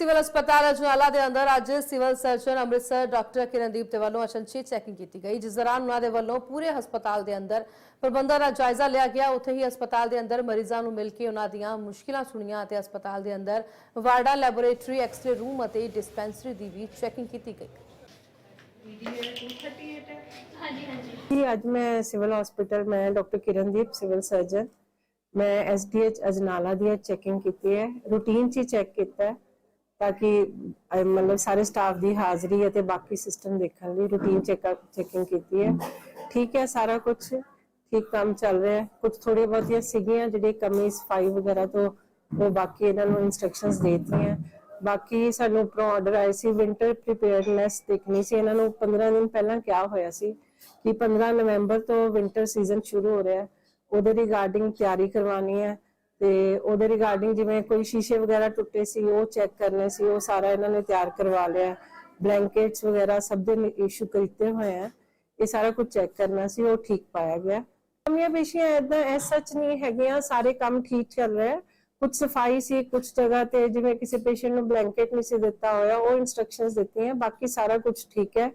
Civil ਹਸਪਤਾਲ ਅਜਨਾਲਾ ਦੇ ਅੰਦਰ ਅੱਜ civil surgeon Amritsar doctor Kirandeep ਦੇ ਵੱਲੋਂ ਅਚਨਚੇਤ ਚੈਕਿੰਗ ਕੀਤੀ ਗਈ, ਜਿਸ ਦੌਰਾਨ ਉਹਨਾਂ ਦੇ ਵੱਲੋਂ ਪੂਰੇ ਹਸਪਤਾਲ ਦੇ ਅੰਦਰ ਪ੍ਰਬੰਧਾਂ ਦਾ ਜਾਇਜ਼ਾ ਲਿਆ ਗਿਆ। ਉੱਥੇ ਹੀ ਹਸਪਤਾਲ ਦੇ ਅੰਦਰ ਮਰੀਜ਼ਾਂ ਨੂੰ ਮਿਲ ਕੇ ਉਹਨਾਂ ਦੀਆਂ ਮੁਸ਼ਕਿਲਾਂ ਸੁਣੀਆਂ ਅਤੇ ਹਸਪਤਾਲ ਦੇ ਅੰਦਰ ਵਾਰਡਾ ਲੈਬੋਰੇਟਰੀ, ਐਕਸ-ਰੇ ਰੂਮ ਅਤੇ ਡਿਸਪੈਂਸਰੀ ਦੀ ਵੀ ਚੈਕਿੰਗ ਕੀਤੀ ਗਈ। ਜੀ, ਅੱਜ ਮੈਂ ਸਿਵਲ ਹਸਪੀਟਲ ਮੈਂ ਡਾਕਟਰ ਕਿਰਨਦੀਪ, ਸਿਵਲ ਸਰਜਨ। ਮੈਂ ਐਸਡੀਐਚ ਅਜਨਾਲਾ ਦੀ ਚੈਕਿੰਗ ਕੀਤੀ ਹੈ। ਰੂਟੀਨ 'ਚ ਚੈੱਕ ਕੀਤਾ ਹੈ। ਤਾਂ ਕਿ ਮਤਲਬ ਸਾਰੇ ਸਟਾਫ ਦੀ ਹਾਜ਼ਰੀ ਅਤੇ ਬਾਕੀ ਸਿਸਟਮ ਦੇਖਣ ਲਈ ਰੂਟੀਨ ਚੈੱਕਅਪ ਚੈਕਿੰਗ ਕੀਤੀ ਹੈ। ਠੀਕ ਹੈ ਸਾਰਾ ਕੁਝ ਠੀਕ ਕੰਮ ਚੱਲ ਰਿਹਾ ਹੈ। ਕੁਝ ਥੋੜੀ ਬਹੁਤੀਆਂ ਸੀਗੀਆਂ ਜਿਹੜੇ ਕਮੀ ਸਫ਼ਾਈ ਵਗੈਰਾ ਤੋਂ ਉਹ ਬਾਕੀ ਇਹਨਾਂ ਨੂੰ ਇਨਸਟਰਕਸ਼ਨਸ ਦੇ ਦਿੱਤੀਆਂ। ਬਾਕੀ ਸਾਨੂੰ ਉੱਪਰੋਂ ਆਰਡਰ ਆਏ ਸੀ ਵਿੰਟਰ ਪ੍ਰੀਪੇਅਰਡਨੈਸ ਦੇਖਣੀ ਸੀ। ਇਹਨਾਂ ਨੂੰ 15 ਦਿਨ ਪਹਿਲਾਂ ਕਿਹਾ ਹੋਇਆ ਸੀ ਕਿ 15 ਨਵੰਬਰ ਤੋਂ ਵਿੰਟਰ ਸੀਜ਼ਨ ਸ਼ੁਰੂ ਹੋ ਰਿਹਾ ਹੈ। ਉਹਦੇ ਰਿਗਾਰਡਿੰਗ ਤਿਆਰੀ ਕਰਵਾਉਣੀ ਹੈ। ਤੇ ਉਹਦੇ ਰਿਗਾਰਡਿੰਗ ਜਿਵੇਂ ਕੋਈ ਸ਼ੀਸ਼ੇ ਵਗੈਰਾ ਟੁੱਟੇ ਸੀ, ਉਹ ਚੈੱਕ ਕਰਨੇ ਸੀ, ਉਹ ਸਾਰਾ ਇਹਨਾਂ ਨੇ ਤਿਆਰ ਕਰਵਾ ਲਿਆ। ਬਲੈਂਕੇਟਸ ਵਗੈਰਾ ਸਭ ਦੇ ਇਸ਼ੂ ਕੀਤੇ ਹੋਏ ਆ। ਇਹ ਸਾਰਾ ਕੁਝ ਚੈੱਕ ਕਰਨਾ ਸੀ, ਉਹ ਠੀਕ ਪਾਇਆ ਗਿਆ। ਕਮੀਆਂ ਪੇਸ਼ੀਆਂ ਇਦਾਂ ਐਸ ਸੱਚ ਨਹੀਂ ਹੈਗੀਆਂ, ਸਾਰੇ ਕੰਮ ਠੀਕ ਚੱਲ ਰਿਹਾ ਹੈ। ਕੁਝ ਸਫ਼ਾਈ ਸੀ ਕੁਝ ਜਗ੍ਹਾ ਤੇ ਜਿਵੇਂ ਕਿਸੇ ਪੇਸ਼ੈਂਟ ਨੂੰ ਬਲੈਂਕੇਟ ਨਹੀਂ ਸੀ ਦਿੱਤਾ ਹੋਇਆ, ਉਹ ਇਨਸਟਰਕਸ਼ਨਸ ਦਿੱਤੀਆਂ, ਬਾਕੀ ਸਾਰਾ ਕੁਝ ਠੀਕ ਹੈ।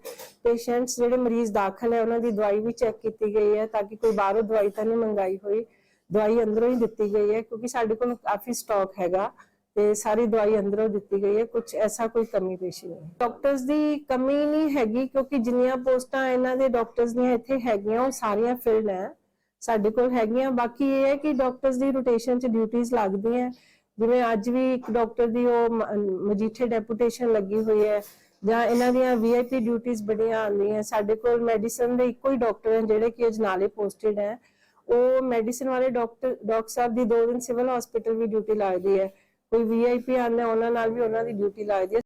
ਪੇਸ਼ੈਂਟਸ ਜਿਹੜੇ ਮਰੀਜ਼ ਦਾਖਲ ਹੈ, ਉਹਨਾਂ ਦੀ ਦਵਾਈ ਵੀ ਚੈੱਕ ਕੀਤੀ ਗਈ ਹੈ, ਤਾਂ ਕਿ ਕੋਈ ਬਾਹਰੋਂ ਦਵਾਈ ਤਾਂ ਨਹੀਂ ਮੰਗਾਈ ਹੋਈ। ਦਵਾਈ ਅੰਦਰੋਂ ਹੀ ਦਿੱਤੀ ਗਈ ਹੈ, ਕਿਉਂਕਿ ਸਾਡੇ ਕੋਲ ਕਾਫੀ ਸਟਾਕ ਹੈਗਾ ਤੇ ਸਾਰੀ ਦਵਾਈ ਅੰਦਰੋਂ ਦਿੱਤੀ ਗਈ ਹੈ ਕੁਝ ਐਸਾ ਕੋਈ ਕਮੀ ਪੇਸ਼ੀ ਨਹੀਂ। ਡਾਕਟਰਸ ਦੀ ਕਮੀ ਨਹੀਂ ਹੈਗੀ, ਕਿਉਂਕਿ ਜਿੰਨੀਆਂ ਪੋਸਟਾਂ ਇਹਨਾਂ ਦੇ ਡਾਕਟਰਸ ਦੀਆਂ ਇੱਥੇ ਹੈਗੀਆਂ, ਉਹ ਸਾਰੀਆਂ ਫਿਲਡ ਹੈ, ਸਾਡੇ ਕੋਲ ਹੈਗੀਆਂ। ਬਾਕੀ ਇਹ ਹੈ ਕਿ ਡਾਕਟਰਸ ਦੀ ਰੋਟੇਸ਼ਨ ਚ ਡਿਊਟੀਆਂ ਲੱਗਦੀਆਂ ਜਿਵੇਂ ਅੱਜ ਵੀ ਇੱਕ ਡਾਕਟਰ ਦੀ ਉਹ ਮਜੀਠੇ ਡੈਪੂਟੇਸ਼ਨ ਲੱਗੀ ਹੋਈ ਹੈ, ਜਾਂ ਇਹਨਾਂ ਦੀਆਂ ਵੀਆਈਪੀ ਡਿਊਟੀਆਂ ਬੜੀਆਂ ਆਉਂਦੀਆਂ ਸਾਡੇ ਕੋਲ ਮੈਡੀਸਨ ਦੇ ਇੱਕੋ ਹੀ ਡਾਕਟਰ ਹਨ ਜਿਹੜੇ ਕਿ ਅਜਨਾਲੇ ਪੋਸਟਡ ਹੈ। ਉਹ ਮੈਡੀਸਨ ਵਾਲੇ ਡਾਕਟਰ ਡਾਕਟਰ ਸਾਹਿਬ ਦੀ ਦੋ ਦਿਨ ਸਿਵਲ ਹਸਪੀਟਲ ਵੀ ਡਿਊਟੀ ਲੱਗਦੀ ਹੈ। ਕੋਈ ਵੀਆਈਪੀ ਆਉਂਦਾ, ਉਹਨਾਂ ਨਾਲ ਵੀ ਉਹਨਾਂ ਦੀ ਡਿਊਟੀ ਲੱਗਦੀ ਹੈ।